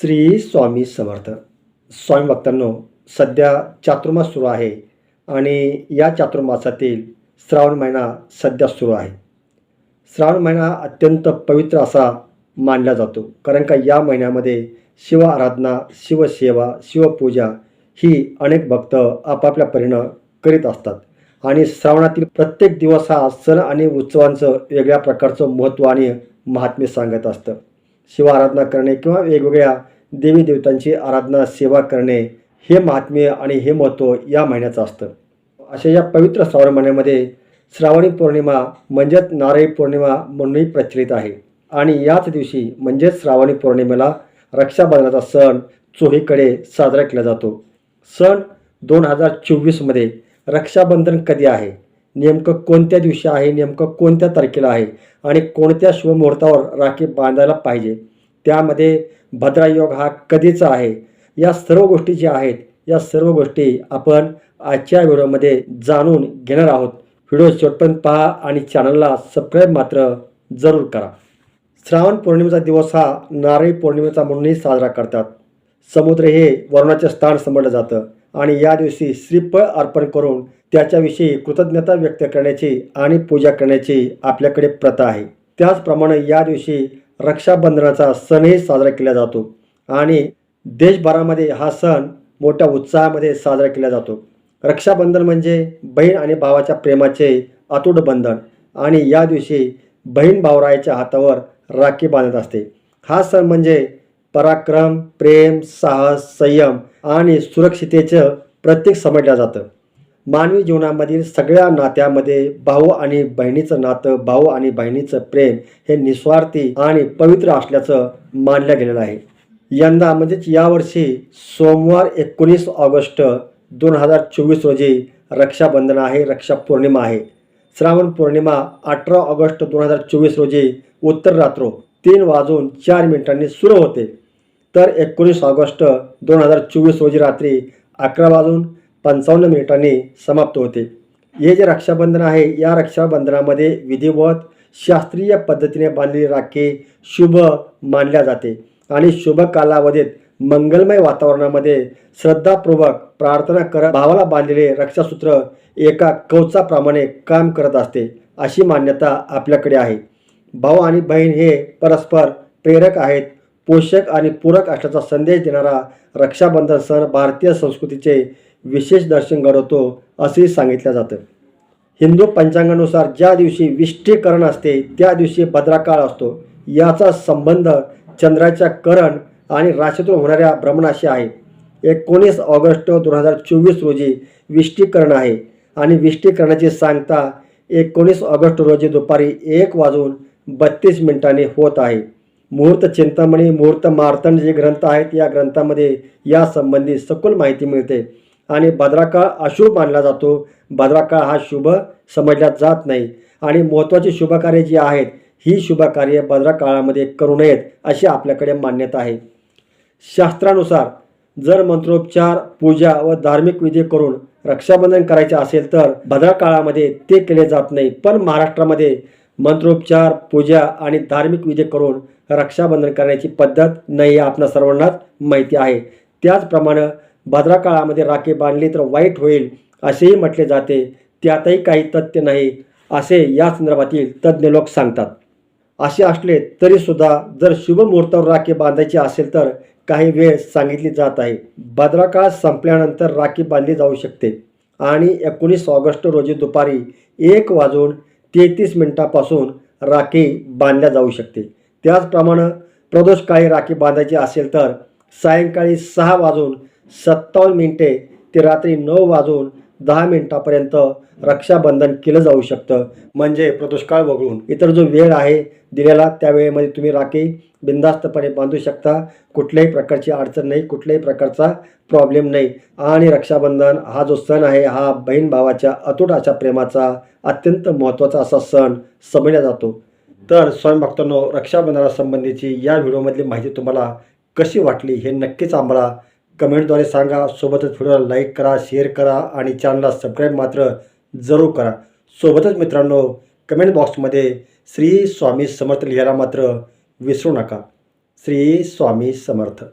श्री स्वामी समर्थ. स्वामी भक्तांनो सध्या चातुर्मास सुरू आहे आणि या चातुर्मासातील श्रावण महिना सध्या सुरू आहे. श्रावण महिना अत्यंत पवित्र असा मानला जातो कारण का या महिन्यामध्ये शिव आराधना शिवसेवा शिवपूजा ही अनेक भक्त आपापल्या परीनं करीत असतात. आणि श्रावणातील प्रत्येक दिवस हा सण आणि उत्सवांचं वेगळ्या प्रकारचं महत्त्व आणि महात्म्य सांगत असतं. शिव आराधना करणे किंवा वेगवेगळ्या देवी देवतांची आराधना सेवा करणे हे महात्म्य आणि हे महत्त्व या महिन्याचं असतं. अशा या पवित्र श्रावण महिन्यामध्ये श्रावणी पौर्णिमा म्हणजेच नारळी पौर्णिमा म्हणूनही प्रचलित आहे. आणि याच दिवशी म्हणजेच श्रावणी पौर्णिमेला रक्षाबंधनाचा सण चोहीकडे साजरा केला जातो. सण दोन हजार चोवीसमध्ये रक्षाबंधन कधी आहे? नेमकं कोणत्या दिवशी आहे नेमकं कोणत्या तारखेला आहे आणि कोणत्या शुभमुहूर्तावर राखी बांधायला पाहिजे त्यामध्ये भद्रायोग हा कधीचा आहे या सर्व गोष्टी ज्या आहेत या सर्व गोष्टी आपण आजच्या व्हिडिओमध्ये जाणून घेणार आहोत. व्हिडिओ शेवटपर्यंत पहा आणि चॅनलला सबस्क्राईब मात्र जरूर करा. श्रावण पौर्णिमेचा दिवस हा नारळी पौर्णिमेचा म्हणूनही साजरा करतात. समुद्र हे वरुणाचे स्थान समजलं जातं. आणि या दिवशी श्रीफळ अर्पण करून त्याच्याविषयी कृतज्ञता व्यक्त करण्याची आणि पूजा करण्याची आपल्याकडे प्रथा आहे. त्याचप्रमाणे या दिवशी रक्षाबंधनाचा सणही साजरा केला जातो आणि देशभरामध्ये हा सण मोठ्या उत्साहामध्ये साजरा केला जातो. रक्षाबंधन म्हणजे बहीण आणि भावाच्या प्रेमाचे अतूट बंधन आणि या दिवशी बहीण भावरायाच्या हातावर राखी बांधत असते. हा सण म्हणजे पराक्रम प्रेम साहस संयम आणि सुरक्षितेचं प्रतीक समजलं जातं. मानवी जीवनामधील सगळ्या नात्यामध्ये भाऊ आणि बहिणीचं नातं भाऊ आणि बहिणीचं प्रेम हे निस्वार्थी आणि पवित्र असल्याचं मानलं गेलेलं आहे. यंदा म्हणजेच यावर्षी सोमवार एकोणीस ऑगस्ट दोन हजार चोवीस रोजी रक्षाबंधन आहे रक्षा पौर्णिमा आहे. श्रावण पौर्णिमा अठरा ऑगस्ट दोन हजार चोवीस रोजी उत्तर रात्रो तीन वाजून चार मिनिटांनी सुरू होते. तर एकोणीस ऑगस्ट दोन हजार चोवीस रोजी रात्री अकरा वाजून पंचावन्न मिनिटांनी समाप्त होते. हे जे रक्षाबंधन आहे या रक्षाबंधनामध्ये विधिवत शास्त्रीय पद्धतीने बांधलेली राखी शुभ मानल्या जाते आणि शुभ कालावधीत मंगलमय वातावरणामध्ये श्रद्धापूर्वक प्रार्थना करत भावाला बांधलेले रक्षासूत्र एका कवचाप्रमाणे काम करत असते अशी मान्यता आपल्याकडे आहे. भाऊ आणि बहीण हे परस्पर प्रेरक आहेत. पोषक आणि पूरक असल्याचा संदेश देणारा रक्षाबंधन सण भारतीय संस्कृतीचे विशेष दर्शन घडवतो असेही सांगितलं जातं. हिंदू पंचांगानुसार ज्या दिवशी विष्टीकरण असते त्या दिवशी भद्राकाळ असतो. याचा संबंध चंद्राच्या करण आणि राशीतून होणाऱ्या भ्रमणाशी आहे. एकोणीस ऑगस्ट दोन हजार चोवीस रोजी विष्टीकरण आहे आणि विष्टीकरणाची सांगता एकोणीस ऑगस्ट रोजी दुपारी एक वाजून बत्तीस मिनिटांनी होत आहे. मुहूर्त चिंतामणी मुहूर्त मार्तंड जे ग्रंथ आहेत या ग्रंथामध्ये यासंबंधी सखोल माहिती मिळते. आणि भद्राकाळ अशुभ मानला जातो. भद्राकाळ हा शुभ समजला जात नाही. आणि महत्त्वाची शुभकार्य जी आहेत ही शुभकार्य भद्रा काळामध्ये करू नयेत अशी आपल्याकडे मान्यता आहे. शास्त्रानुसार जर मंत्रोपचार पूजा व धार्मिक विधी करून रक्षाबंधन करायचे असेल तर भद्राकाळामध्ये ते केले जात नाही. पण महाराष्ट्रामध्ये मंत्रोपचार पूजा आणि धार्मिक विधी करून रक्षाबंधन करण्याची पद्धत नाही आपणा सर्वांनाच माहिती आहे. त्याचप्रमाणे भद्रा काळामध्ये राखी बांधली तर वाईट होईल असेही म्हटले जाते. त्यातही काही तथ्य नाही असे या संदर्भातील तज्ज्ञ लोक सांगतात. असे असले तरीसुद्धा जर शुभ मुहूर्तावर राखी बांधायची असेल तर काही वेळ सांगितली जात आहे. भद्राकाळ संपल्यानंतर राखी बांधली जाऊ शकते. आणि एकोणीस ऑगस्ट रोजी दुपारी एक वाजून तेहतीस मिनटापासून राखी बांधल्या जाऊ शकते. त्याचप्रमाणे प्रदोषकाळी राखी बांधायची असेल तर सायंकाळी सहा वाजून सत्तावन्न मिनिटे ते रात्री नऊ वाजून दहा मिनटापर्यंत रक्षाबंधन केलं जाऊ शकतं. म्हणजे प्रदोषकाळ वगळून. इतर जो वेळ आहे दिलेला त्या वेळेमध्ये तुम्ही राखी बिंदास्तपणे बांधू शकता. कुठल्याही प्रकारची अडचण नाही कुठल्याही प्रकारचा प्रॉब्लेम नाही. आणि रक्षाबंधन हा जो सण आहे हा बहीण भावाच्या अतूट अशा प्रेमाचा अत्यंत महत्त्वाचा असा सण समजला जातो. तर स्वयंभक्तांनो रक्षाबंधनासंबंधीची या व्हिडिओमधली माहिती तुम्हाला कशी वाटली हे नक्कीच आम्हाला कमेंटद्वारे सांगा. सोबतच व्हिडिओला लाईक करा शेअर करा आणि चॅनलला सबस्क्राईब मात्र जरूर करा. सोबतच मित्रांनो कमेंट बॉक्समध्ये श्री स्वामी समर्थ लिहायला मात्र विसरू नका. श्री स्वामी समर्थ.